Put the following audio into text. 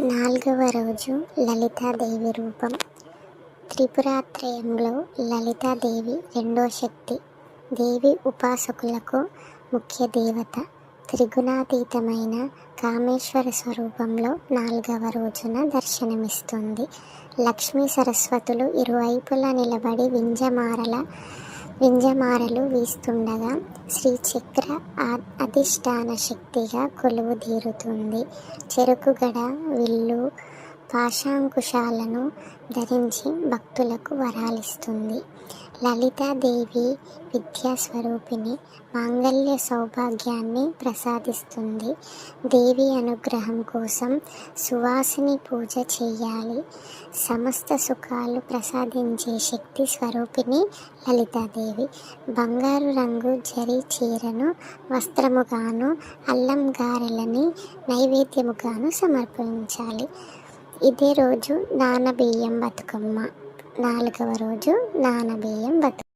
నాలుగవ రోజు లలితాదేవి రూపం. త్రిపురాత్రయంలో లలితాదేవి రెండో శక్తి. దేవి ఉపాసకులకు ముఖ్య దేవత. త్రిగుణాతీతమైన కామేశ్వర స్వరూపంలో నాలుగవ రోజున దర్శనమిస్తుంది. లక్ష్మీ సరస్వతులు ఇరువైపులా నిలబడి వింజమారల వింజమారలు వీస్తుండగా శ్రీచక్ర చక్ర అధిష్టాన శక్తిగా కొలువు తీరుతుంది. చెరుకుగడ విల్లు పాశాంకుశాలను ధరించి భక్తులకు వరాలిస్తుంది. లలితాదేవి విద్యాస్వరూపిణి మాంగళ్య సౌభాగ్యాన్ని ప్రసాదిస్తుంది. దేవి అనుగ్రహం కోసం సువాసిని పూజ చేయాలి. సమస్త సుఖాలు ప్రసాదించే శక్తి స్వరూపిణి లలితాదేవి. బంగారు రంగు జరీ చీరను వస్త్రముగాను అల్లం గారెలని నైవేద్యముగాను సమర్పించాలి. ఇదే రోజు నానబియ్యం బతుకమ్మ. నాలుగవ రోజు నానబియ్యం బతుకమ్మ.